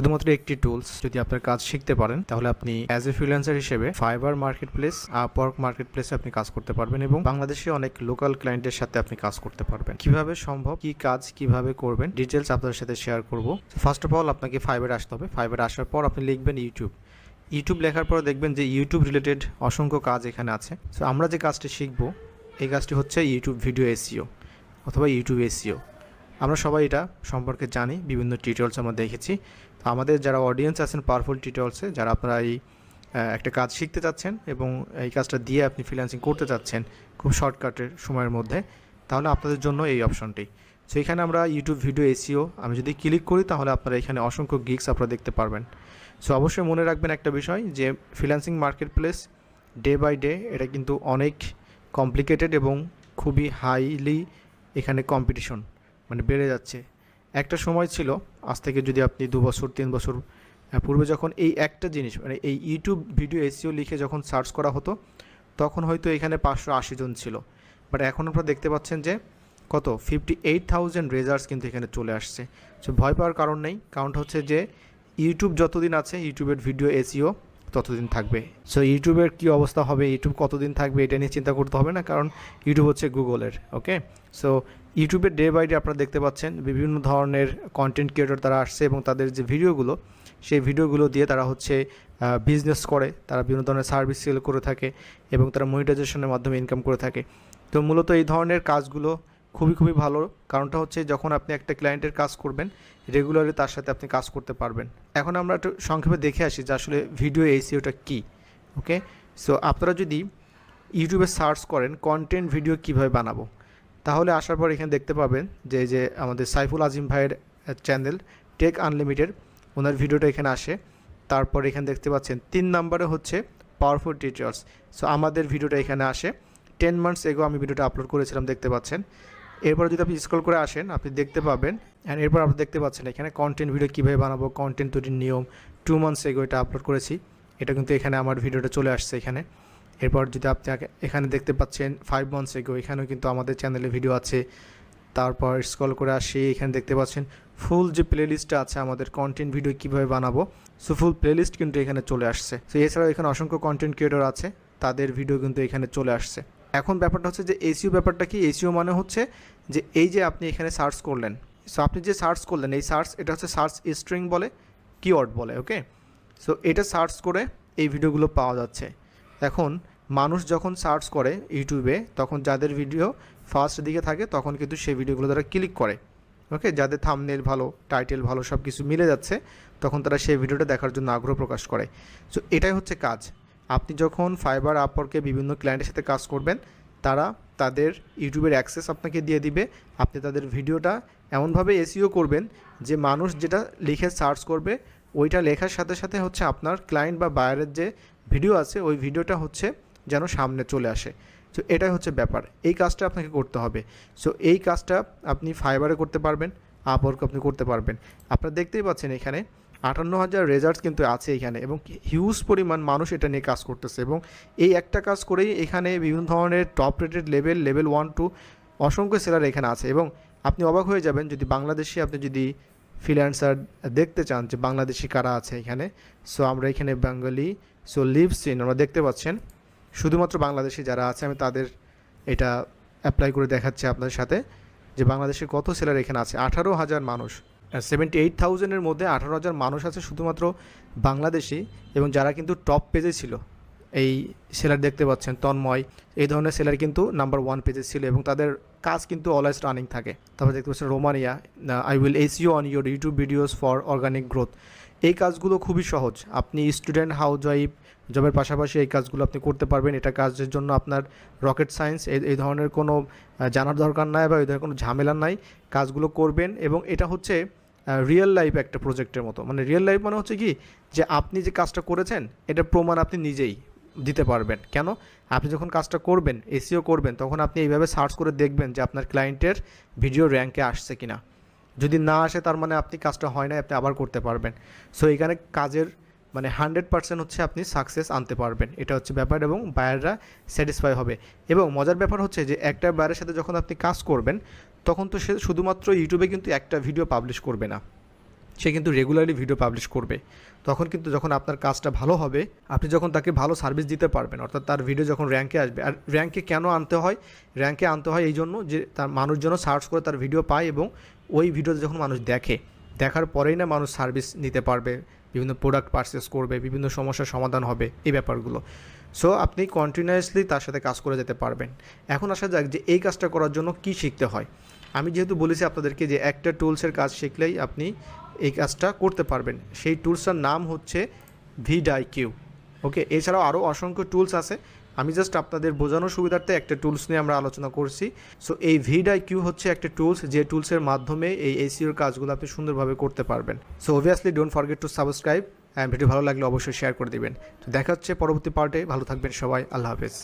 শুধুমাত্র একটি টুলস যদি আপনার কাজ শিখতে পারেন, তাহলে আপনি অ্যাজ এ ফ্রিল্যান্সার হিসেবে Fiverr market place Upwork market প্লেসে আপনি কাজ করতে পারবেন এবং বাংলাদেশে অনেক লোকাল ক্লায়েন্টের সাথে আপনি কাজ করতে পারবেন। কীভাবে সম্ভব? কি কাজ কীভাবে করবেন? ডিটেলস আপনাদের সাথে শেয়ার করব। ফার্স্ট অফ অল আপনাকে ফাইবার আসতে হবে। ফাইবার আসার পর আপনি লিখবেন ইউটিউব ইউটিউব লেখার পর দেখবেন যে ইউটিউব রিলেটেড অসংখ্য কাজ এখানে আছে। সো আমরা যে কাজটি শিখব, এই কাজটি হচ্ছে ইউটিউব ভিডিও এসিও অথবা ইউটিউব এসিও আমরা সবাই এটা সম্পর্কে জানি, বিভিন্ন টিউটোরিয়ালস আমরা দেখেছি। তো আমাদের যারা অডিয়েন্স আছেন পাওয়ারফুল টিউটোরিয়ালসে যারা আপনারা এই একটা কাজ শিখতে চাচ্ছেন এবং এই কাজটা দিয়ে আপনি ফ্রিল্যান্সিং করতে চাচ্ছেন খুব শর্টকাটের সময়ের মধ্যে, তাহলে আপনাদের জন্য এই অপশনটি সো এখানে আমরা ইউটিউব ভিডিও এসিও আমি যদি ক্লিক করি, তাহলে আপনারা এখানে অসংখ্য গিগস আপনারা দেখতে পারবেন। সো অবশ্যই মনে রাখবেন একটা বিষয় যে freelancing market place day by day এটা কিন্তু অনেক কমপ্লিকেটেড এবং খুবই হাইলি এখানে কম্পিটিশন মানে বেড়ে যাচ্ছে। একটা সময় ছিল, আজ থেকে যদি আপনি দু বছর, তিন বছর পূর্বে যখন এই একটা জিনিস মানে এই ইউটিউব ভিডিও এসিও লিখে যখন সার্চ করা হতো, তখন হয়তো এখানে পাঁচশো আশি জন ছিল। বাট এখন আপনারা দেখতে পাচ্ছেন যে, কত? ফিফটি এইট থাউজেন্ড রেজার্টস কিন্তু এখানে চলে আসছে। সো ভয় পাওয়ার কারণ নেই। কারণটা হচ্ছে যে ইউটিউব যতদিন আছে ইউটিউবের ভিডিও এসিও ততদিন থাকবে। সো ইউটিউবের কী অবস্থা হবে? ইউটিউব কতদিন থাকবে? এটা নিয়ে চিন্তা করতে হবে না, কারণ ইউটিউব হচ্ছে গুগলের ওকে সো ইউটিউবের ডে বাই ডে আপনারা দেখতে পাচ্ছেন বিভিন্ন ধরনের কন্টেন্ট ক্রিয়েটর তারা আসছে এবং তাদের যে ভিডিওগুলো, সেই ভিডিওগুলো দিয়ে তারা হচ্ছে বিজনেস করে। তারা বিভিন্ন ধরনের সার্ভিস সেল করে থাকে এবং তারা মনিটাইজেশনের মাধ্যমে ইনকাম করে থাকে। তো মূলত এই ধরনের কাজগুলো খুবই খুবই ভালো। কারণটা হচ্ছে যখন আপনি একটা ক্লায়েন্টের কাজ করবেন রেগুলারলি তার সাথে আপনি কাজ করতে পারবেন। এখন আমরা একটু সংক্ষেপে দেখে আসি যে আসলে ভিডিও এসিওটা কী ওকে সো আপনারা যদি ইউটিউবে সার্চ করেন কন্টেন্ট ভিডিও কীভাবে বানাবো? তাহলে আসার পর এখানে দেখতে পাবেন যে যে আমাদের সাইফুল আজিম ভাইয়ের চ্যানেল টেক আনলিমিটেড ওনার ভিডিওটা এখানে আসে। তারপর এখানে দেখতে পাচ্ছেন, তিন নম্বরে হচ্ছে পাওয়ারফুল টিচার্স সো আমাদের ভিডিওটা এখানে আসে। টেন মান্থস এগো আমি ভিডিওটা আপলোড করেছিলাম, দেখতে পাচ্ছেন। এরপর যদি আপনি স্ক্রল করে আসেন, আপনি দেখতে পাবেন অ্যান্ড এরপর আপনি দেখতে পাচ্ছেন এখানে কন্টেন্ট ভিডিও কীভাবে বানাবো কন্টেন্ট তৈরির নিয়ম। টু মান্থস এগো এটা আপলোড করেছি। এটা কিন্তু এখানে আমার ভিডিওটা চলে আসছে এখানে। এরপর যদি আপনি এখানে দেখতে পাচ্ছেন ফাইভ মান্থস এগো এখানেও কিন্তু আমাদের চ্যানেলে ভিডিও আছে। তারপর স্ক্রল করে আসি, এখানে দেখতে পাচ্ছেন ফুল যে প্লেলিস্টটা আছে আমাদের কন্টেন্ট ভিডিও কীভাবে বানাবো সো ফুল প্লেলিস্ট কিন্তু এখানে চলে আসছে। সো এছাড়াও এখানে অসংখ্য কন্টেন্ট ক্রিয়েটর আছে, তাদের ভিডিও কিন্তু এখানে চলে আসছে। এখন ব্যাপারটা হচ্ছে যে এসিও ব্যাপারটা কি? এসিও মানে হচ্ছে যে এই যে আপনি এখানে সার্চ করলেন সো আপনি যে সার্চ করলেন, এই সার্চ এটা হচ্ছে সার্চ স্ট্রিং বলে কিওয়ার্ড বলে ওকে সো এটা সার্চ করে এই ভিডিওগুলো পাওয়া যাচ্ছে। এখন মানুষ যখন সার্চ করে ইউটিউবে, তখন যাদের ভিডিও ফার্স্ট দিকে থাকে, তখন কিন্তু সেই ভিডিওগুলো তারা ক্লিক করে। ওকে যাদের থামনেল ভালো টাইটেল ভালো সব কিছু মিলে যাচ্ছে, তখন তারা সেই ভিডিওটা দেখার জন্য আগ্রহ প্রকাশ করে। সো এটাই হচ্ছে কাজ। আপনি যখন ফাইবার আপরকে বিভিন্ন ক্লায়েন্টের সাথে কাজ করবেন, তারা তাদের ইউটিউবের অ্যাক্সেস আপনাকে দিয়ে দিবে। আপনি তাদের ভিডিওটা এমনভাবে এসিও করবেন যে মানুষ যেটা লিখে সার্চ করবে ওইটা লেখার সাথে সাথে হচ্ছে আপনার ক্লায়েন্ট বা বায়ারের যে ভিডিও আছে, ওই ভিডিওটা হচ্ছে যেন সামনে চলে আসে। সো এটাই হচ্ছে ব্যাপার। এই কাজটা আপনাকে করতে হবে। সো এই কাজটা আপনি ফাইবারে করতে পারবেন আপওয়ার্ক আপনি করতে পারবেন। আপনারা দেখতেই পাচ্ছেন এখানে আটান্ন হাজার রেজাল্টস কিন্তু আছে এখানে এবং হিউজ পরিমাণ মানুষ এটা নিয়ে কাজ করতেছে এবং এই একটা কাজ করেই এখানে বিভিন্ন ধরনের top rated level level one two অসংখ্য সেলার এখানে আছে এবং আপনি অবাক হয়ে যাবেন যদি বাংলাদেশে আপনি যদি ফ্রিল্যান্সার দেখতে চান যে বাংলাদেশি কারা আছে এখানে। সো আমরা এখানে বেঙ্গলি সো লিভস ইন আমরা দেখতে পাচ্ছেন। শুধুমাত্র বাংলাদেশি যারা আছে, আমি তাদের এটা অ্যাপ্লাই করে দেখাচ্ছি আপনাদের সাথে যে বাংলাদেশে কত সেলার এখানে আছে। আঠারো হাজার মানুষ। সেভেন্টি এইট থাউজেন্ডের মধ্যে আঠারো হাজার মানুষ আছে শুধুমাত্র বাংলাদেশি এবং যারা কিন্তু টপ পেজে ছিল। এই সেলার দেখতে পাচ্ছেন, তন্ময়। এই ধরনের সেলার কিন্তু নাম্বার ওয়ান পেজে ছিল এবং তাদের কাজ কিন্তু অলওয়েজ রানিং থাকে। তারপর দেখতে পাচ্ছেন Romania I will SEO on your YouTube videos for organic growth এই কাজগুলো খুবই সহজ। আপনি স্টুডেন্ট হাউস ওয়াইফ জবের পাশাপাশি এই কাজগুলো আপনি করতে পারবেন। এটা কাজের জন্য আপনার রকেট সায়েন্স এই এই ধরনের কোনো জানার দরকার নাই বা এই ধরনের কোনো ঝামেলা নাই। কাজগুলো করবেন এবং এটা হচ্ছে রিয়েল লাইফ একটা প্রজেক্টের মতো। মানে রিয়েল লাইফ মানে হচ্ছে কি? যে আপনি যে কাজটা করেছেন, এটা প্রমাণ আপনি নিজেই। দিতে পারবেন। কেন? আপনি যখন কাজটা করবেন, এসিও করবেন, তখন আপনি এইভাবে সার্চ করে দেখবেন যে আপনার ক্লায়েন্টের ভিডিও র্যাঙ্কে আসছে কিনা। যদি না আসে, তার মানে আপনি কাজটা হয় না আপনি আবার করতে পারবেন। সো এখানে কাজের মানে হান্ড্রেড পার্সেন্ট হচ্ছে আপনি সাকসেস আনতে পারবেন। এটা হচ্ছে ব্যাপার এবং বায়াররা স্যাটিসফাই হবে। এবং মজার ব্যাপার হচ্ছে যে একটা বায়ারের সাথে যখন আপনি কাজ করবেন, তখন তো সে শুধুমাত্র ইউটিউবে কিন্তু একটা ভিডিও পাবলিশ করবে না। সে কিন্তু রেগুলারলি ভিডিও পাবলিশ করবে। তখন কিন্তু যখন আপনার কাজটা ভালো হবে, আপনি যখন তাকে ভালো সার্ভিস দিতে পারবেন, অর্থাৎ তার ভিডিও যখন র্যাঙ্কে আসবে, আর র্যাঙ্কে কেন আনতে হয়? র্যাঙ্কে আনতে হয় এই জন্য যে তার মানুষ যেন সার্চ করে তার ভিডিও পায় এবং ওই ভিডিওতে যখন মানুষ দেখে, দেখার পরেই না মানুষ সার্ভিস নিতে পারবে, বিভিন্ন প্রোডাক্ট পারচেস করবে, বিভিন্ন সমস্যার সমাধান হবে, এই ব্যাপারগুলো। সো আপনি কন্টিনিউয়াসলি তার সাথে কাজ করে যেতে পারবেন। এখন আসা যাক যে এই কাজটা করার জন্য কি শিখতে হয়। আমি যেহেতু বলেছি আপনাদেরকে যে একটা টুলসের কাজ শিখলেই আপনি এই কাজটা করতে পারবেন। সেই টুলসটার নাম হচ্ছে ভিডাই কিউ ওকে, এছাড়াও আরও অসংখ্য টুলস আছে। আমি জাস্ট আপনাদের বোঝানোর সুবিধার্থে একটা টুলস নিয়ে আমরা আলোচনা করছি। সো, এই ভিডাই কিউ হচ্ছে একটা টুলস যে টুলসের মাধ্যমে এই এসিওর কাজগুলো আপনি সুন্দরভাবে করতে পারবেন। So obviously don't forget to subscribe video ভালো লাগলে অবশ্যই শেয়ার করে দিবেন। তো দেখা হচ্ছে পরবর্তী পার্টে ভালো থাকবেন সবাই। আল্লাহ হাফেজ।